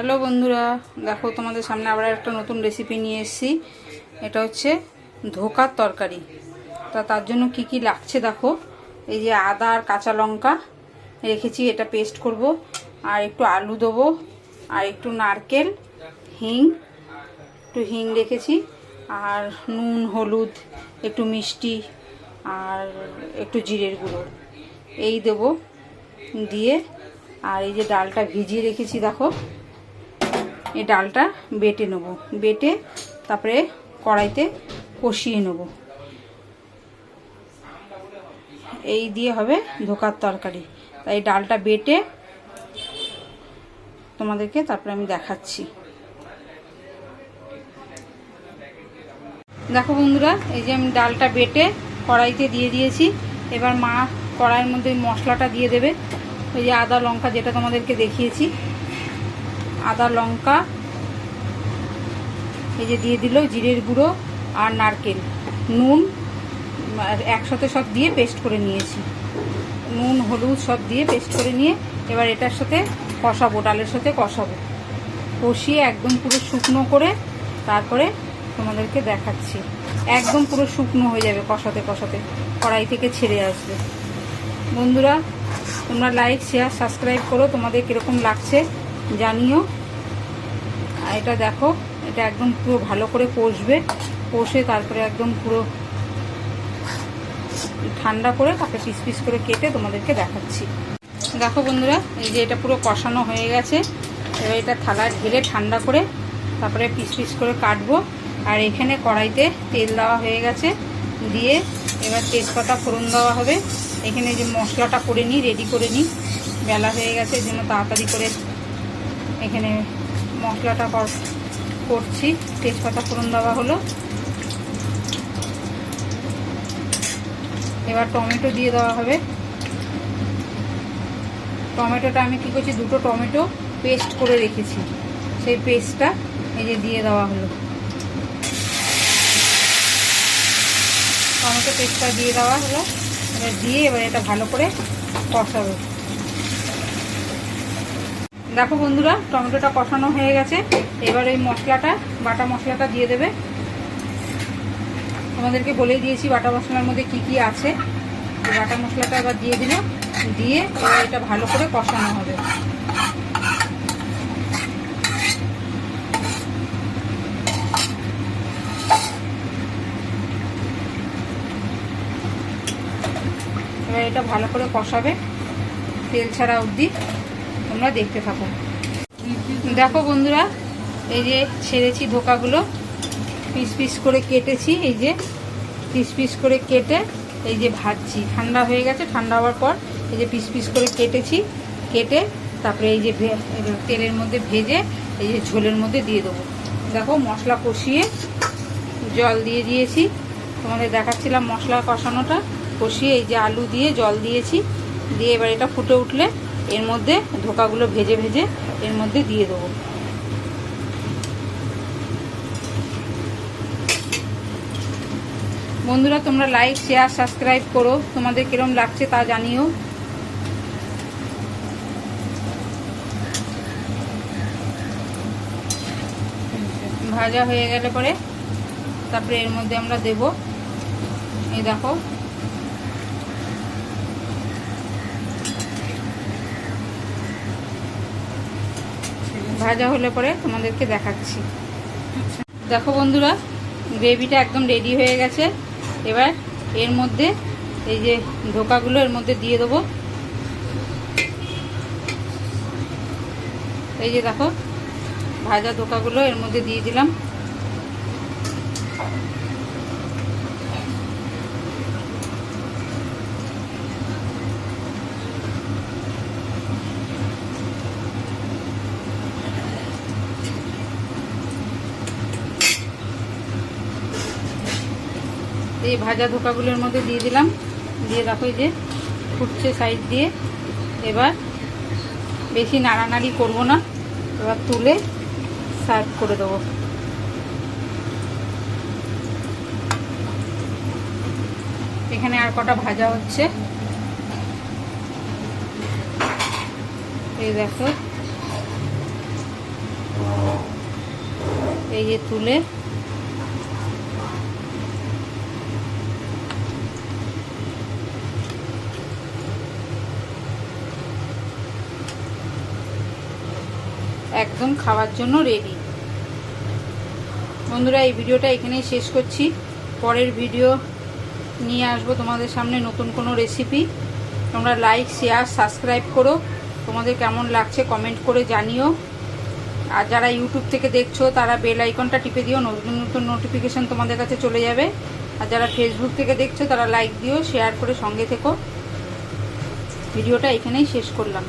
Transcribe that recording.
Hello বন্ধুরা, দেখো তোমাদের সামনে আবার একটা নতুন রেসিপি নিয়ে এসেছি। এটা হচ্ছে ধোকার তরকারি। তা তার জন্য কি কি লাগছে দেখো। এই যে আদা আর কাঁচা লঙ্কা রেখেছি, এটা পেস্ট করব। আর একটু আলু দেবো, আর একটু নারকেল, হিং, একটু হিং রেখেছি। আর নুন, হলুদ, একটু মিষ্টি, আর একটু জিরের গুঁড়ো। এই দেবো দিয়ে। আর এই যে ডালটা ভিজিয়ে রেখেছি দেখো। এই ডালটা বেটে নেব। বেটে তারপরে কড়াইতে কষিয়ে নেব। এই দিয়ে হবে ধোকার তরকারি। তাই ডালটা বেটে তোমাদেরকে তারপরে আমি দেখাচ্ছি। দেখো বন্ধুরা, এই যে আমি ডালটা বেটে কড়াইতে দিয়ে দিয়েছি। এবার মা কড়াইয়ের মধ্যে মশলাটা দিয়ে দেবে। ওই যে আদা, লঙ্কা যেটা তোমাদেরকে দেখিয়েছি। আদা লঙ্কা, এই যে দিয়ে দিল জিরের গুঁড়ো আর নারকেল। নুন একসাথে সব দিয়ে পেস্ট করে নিয়েছি। নুন, হলুদ সব দিয়ে পেস্ট করে নিয়ে এবার এটার সাথে কষাবো, ডালের সাথে কষাবো। কষিয়ে একদম পুরো শুকনো করে তারপরে তোমাদেরকে দেখাচ্ছি। একদম পুরো শুকনো হয়ে যাবে কষাতে কষাতে। কড়াই থেকে ছেড়ে আসবে। বন্ধুরা, তোমরা লাইক শেয়ার সাবস্ক্রাইব করো। তোমাদের কীরকম লাগছে? জানিও। এটা দেখো, এটা একদম পুরো ভালো করে কষবে। কষে তারপরে একদম পুরো ঠান্ডা করে তাকে পিস পিস করে কেটে তোমাদেরকে দেখাচ্ছি। দেখো বন্ধুরা, এই যে এটা পুরো কষানো হয়ে গেছে। এবার এটা থালায় ঢেলে ঠান্ডা করে তারপরে পিস পিস করে কাটবো। আর এখানে কড়াইতে তেল দেওয়া হয়ে গেছে। দিয়ে এবার তেজপাতা ফোড়ন দেওয়া হবে। এখানে যে মশলাটা করে নিই রেডি করে নিই। বেলা হয়ে গেছে জন্য তাড়াতাড়ি করে এখানে মশলাটা করছি। তেজপাতা ফোড়ন দেওয়া হলো। এবার টমেটো দিয়ে দেওয়া হবে। টমেটোটা আমি কী করছি, দুটো টমেটো পেস্ট করে রেখেছি। সেই পেস্টটা এই যে দিয়ে দেওয়া হলো। টমেটো পেস্টটা দিয়ে দেওয়া হলো। এবার দিয়ে এবার এটা ভালো করে কষাবে। দেখো বন্ধুরা, টমেটোটা কষানো হয়ে গেছে। এবার এই মশলাটা, বাটা মশলাটা দিয়ে দেবে। তোমাদেরকে বলেই দিয়েছি বাটা মশলার মধ্যে কি কি আছে। বাটা মশলাটা এবার দিয়ে দিল। দিয়ে এবার এটা ভালো করে কষানো হবে। এবার এটা ভালো করে কষাবে, তেল ছাড়া অবধি। তোমরা দেখতে থাকো। দেখো বন্ধুরা, এই যে ছেড়েছি ধোকাগুলো, পিস পিস করে কেটেছি, এই যে পিস পিস করে কেটে এই যে ভাজছি। ঠান্ডা হয়ে গেছে, ঠান্ডা হওয়ার পর এই যে পিস পিস করে কেটেছি, কেটে তারপরে এই যে তেলের মধ্যে ভেজে এই যে ঝোলের মধ্যে দিয়ে দেবো। দেখো মশলা কষিয়ে জল দিয়ে দিয়েছি। তোমাদের দেখাচ্ছিলাম মশলা কষানোটা। কষিয়ে এই যে আলু দিয়ে জল দিয়েছি। দিয়ে এবার এটা ফুটে উঠলে এর মধ্যে ধোকাগুলো ভেজে ভেজে এর মধ্যে দিয়ে দেবো। বন্ধুরা, তোমরা লাইক শেয়ার সাবস্ক্রাইব করো। তোমাদের কিরম লাগছে তা জানিও। ভাজা হয়ে গেলে পরে তারপরে এর মধ্যে আমরা দেব। এই দেখো। ভাজা হলে পরে তোমাদেরকে দেখাচ্ছি। দেখো বন্ধুরা, গ্রেভিটা একদম রেডি হয়ে গেছে। এবার এর মধ্যে এই যে ধোকাগুলো এর মধ্যে দিয়ে দেবো। এই যে দেখো, ভাজা ধোকাগুলো এর মধ্যে দিয়ে দিলাম। এই ভাজা ধোকাগুলোর মধ্যে দিয়ে দিলাম। দিয়ে দেখো যে ফুটছে সাইড দিয়ে। এবার বেশি নাড়ানাড়ি করব না। এবার তুলে সার্ভ করে দেবো। এখানে আর কটা ভাজা হচ্ছে। এই দেখো। এই যে তুলে একদম খাওয়ার জন্য রেডি বন্ধুরা, এই ভিডিওটা এখানেই শেষ করছি। পরের ভিডিও নিয়ে আসব তোমাদের সামনে নতুন কোনো রেসিপি তোমরা লাইক শেয়ার সাবস্ক্রাইব করো। তোমাদের কেমন লাগছে কমেন্ট করে জানিও। আর যারা ইউটিউব থেকে দেখছ, তারা বেল আইকনটা টিপে দিও, নতুন নতুন নোটিফিকেশান তোমাদের কাছে চলে যাবে। আর যারা ফেসবুক থেকে দেখছ, তারা লাইক দিও শেয়ার করে সঙ্গে থেকো। ভিডিওটা এখানেই শেষ করলাম।